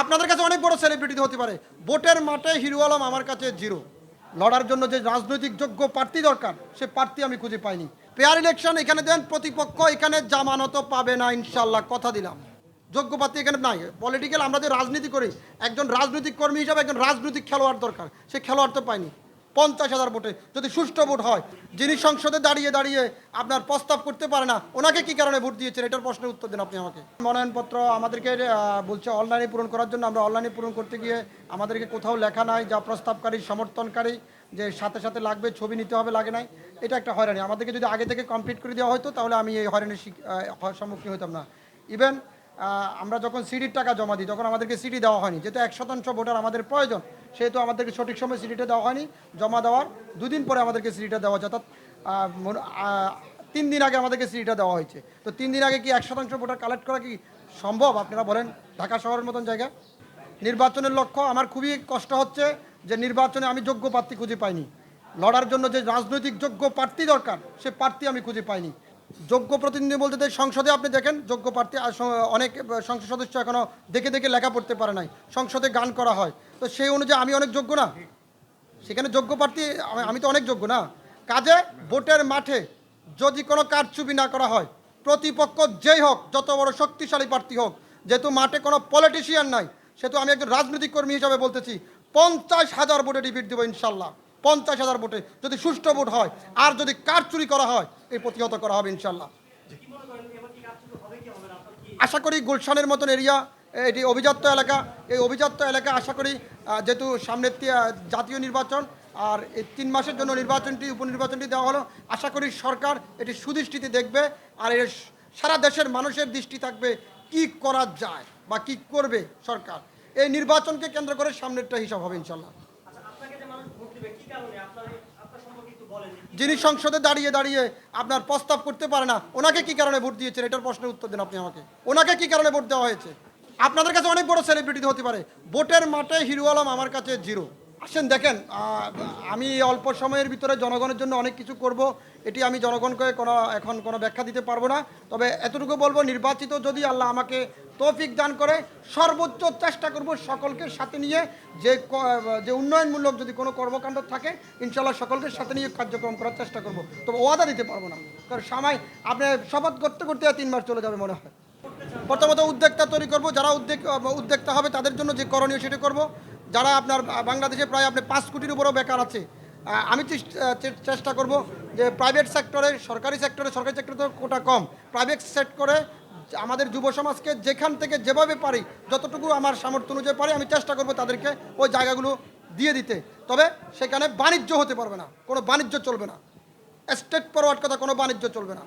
আপনাদের কাছে অনেক বড় সেলিব্রিটি হতে পারে। ভোটের মাঠে হিরো আলম আমার কাছে জিরো লড়ার জন্য যে রাজনৈতিক যোগ্য প্রার্থী দরকার, সে প্রার্থী আমি খুঁজে পাইনি। পেয়ার ইলেকশন এখানে দেন, প্রতিপক্ষ এখানে জামানত পাবে না ইনশাল্লাহ কথা দিলাম। যোগ্য প্রার্থী এখানে নাই। পলিটিক্যাল আমরা যে রাজনীতি করি, একজন রাজনৈতিক কর্মী হিসাবে একজন রাজনৈতিক খেলোয়াড় দরকার, সে খেলোয়াড় তো পাইনি। পঞ্চাশ হাজার ভোটে। যদি সুষ্ঠু ভোট হয়, যিনি সংসদে দাঁড়িয়ে দাঁড়িয়ে আপনার প্রস্তাব করতে পারে না, ওনাকে কি কারণে ভোট দিয়েছেন? এটার প্রশ্নের উত্তর দেন আপনি আমাকে। মনোনয়নপত্র আমাদেরকে বলছে অনলাইনে পূরণ করার জন্য। আমরা অনলাইনে পূরণ করতে গিয়ে আমাদেরকে কোথাও লেখা নাই, যা প্রস্তাবকারী, সমর্থনকারী, যে সাথে সাথে লাগবে, ছবি নিতে হবে, লাগে নাই। এটা একটা হয়রানি। আমাদেরকে যদি আগে থেকে কমপ্লিট করে দেওয়া হতো তাহলে আমি এই হয়রানির সম্মুখীন হতাম না। ইভেন আমরা যখন সিডির টাকা জমা দিই, তখন আমাদেরকে সিডি দেওয়া হয়নি। যেহেতু এক শতাংশ ভোটার আমাদের প্রয়োজন, সেহেতু আমাদেরকে সঠিক সময় সিডিটা দেওয়া হয়নি। জমা দেওয়ার দুদিন পরে আমাদেরকে সিডিটা দেওয়া হয়েছে, অর্থাৎ তিন দিন আগে আমাদেরকে সিডিটা দেওয়া হয়েছে। তো তিন দিন আগে কি এক শতাংশ ভোটার কালেক্ট করা কি সম্ভব? আপনারা বলেন, ঢাকা শহরের মতন জায়গা। নির্বাচনের লক্ষ্য, আমার খুবই কষ্ট হচ্ছে যে নির্বাচনে আমি যোগ্য প্রার্থী খুঁজে পাইনি। লড়ার জন্য যে রাজনৈতিক যোগ্য প্রার্থী দরকার, সে প্রার্থী আমি খুঁজে পাইনি। যোগ্য প্রতিনিধি বলতে সংসদে আপনি দেখেন, যোগ্য প্রার্থী অনেক সংসদ সদস্য এখনও দেখে দেখে লেখা পড়তে পারে নাই। সংসদে গান করা হয়। তো সেই অনুযায়ী আমি অনেক যোগ্য না? সেখানে যোগ্য প্রার্থী, আমি- আমি তো অনেক যোগ্য না? কাজে ভোটের মাঠে যদি কোনো কারচুপি না করা হয়, প্রতিপক্ষ যেই হোক, যত বড় শক্তিশালী প্রার্থী হোক, যেহেতু মাঠে কোনো পলিটিশিয়ান নাই, সেহেতু আমি একজন রাজনৈতিক কর্মী হিসাবে বলতেছি, পঞ্চাশ হাজার ভোটে ডিপিট দেবো ইনশাল্লাহ। পঞ্চাশ হাজার ভোটে যদি সুষ্ঠু ভোট হয়, আর যদি কার চুরি করা হয়, এই প্রতিহত করা হবে ইনশাল্লাহ আশা করি গুলশানের মতন এরিয়া, এটি অভিজাত্য এলাকা। এই অভিজাত্য এলাকা আশা করি যেহেতু সামনের জাতীয় নির্বাচন, আর এই তিন মাসের জন্য নির্বাচনটি, উপনির্বাচনটি দেওয়া হলো, আশা করি সরকার এটি সুদৃষ্টিতে দেখবে, আর এর সারা দেশের মানুষের দৃষ্টি থাকবে, কি করা যায় বা কি করবে সরকার। এই নির্বাচনকে কেন্দ্র করে সামনেরটা হিসাব হবে ইনশাল্লাহ যিনি সংসদে দাঁড়িয়ে দাঁড়িয়ে আপনার প্রস্তাব করতে পারে না, ওনাকে কি কারণে ভোট দিয়েছেন? এটার প্রশ্নের উত্তর দিন আপনি আমাকে। ওনাকে কি কারণে ভোট দেওয়া হয়েছে? আপনাদের কাছে অনেক বড় সেলিব্রিটি হতে পারে। ভোটের মাঠে হিরু আলম আমার কাছে জিরো আসেন, দেখেন আমি অল্প সময়ের ভিতরে জনগণের জন্য অনেক কিছু করব, এটি আমি জনগণকে কোনো, এখন কোনো ব্যাখ্যা দিতে পারব না। তবে এতটুকু বলব, নির্বাচিত যদি আল্লাহ আমাকে তৌফিক দান করে, সর্বোচ্চ চেষ্টা করব সকলকে সাথে নিয়ে, যে যে উন্নয়নমূলক যদি কোনো কর্মকাণ্ড থাকে ইনশাল্লাহ সকলকে সাথে নিয়ে কার্যক্রম করার চেষ্টা করব। তবে ওয়াদা দিতে পারব না। কারণ সময়, আপনি শপথ করতে করতে তিন মাস চলে যাবে মনে হয়। প্রথমত উদ্যোক্তা তৈরি করব, যারা উদ্যোগ উদ্যোক্তা হবে তাদের জন্য যে করণীয় সেটা করব। যারা আপনার বাংলাদেশে প্রায় আপনি পাঁচ কোটির উপরও বেকার আছে আমি চেষ্টা করব যে প্রাইভেট সেক্টরে সরকারি সেক্টরে সরকারি সেক্টরে তো কোটা কম প্রাইভেট সেক্টরে আমাদের যুব সমাজকে যেখান থেকে যেভাবে পারি, যতটুকু আমার সামর্থ্য অনুযায়ী পারি, আমি চেষ্টা করব তাদেরকে ওই জায়গাগুলো দিয়ে দিতে। তবে সেখানে বাণিজ্য হতে পারবে না, কোনো বাণিজ্য চলবে না। স্টেট ফরওয়ার্ড কথা, কোনো বাণিজ্য চলবে না।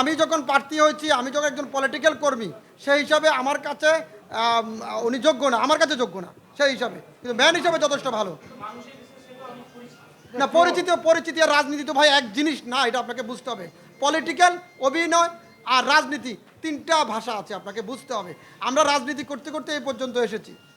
আমি যখন প্রার্থী হয়েছি, আমি যখন একজন পলিটিক্যাল কর্মী, সেই হিসাবে আমার কাছে উনি যোগ্য না, আমার কাছে যোগ্য না, সেই হিসাবে। কিন্তু ম্যান হিসাবে যথেষ্ট ভালো। না, পরিচিত, পরিচিতি আর রাজনীতি তো ভাই এক জিনিস না, এটা আপনাকে বুঝতে হবে। পলিটিক্যাল অভিনয় আর রাজনীতি, তিনটা ভাষা আছে, আপনাকে বুঝতে হবে। আমরা রাজনীতি করতে করতে এই পর্যন্ত এসেছি।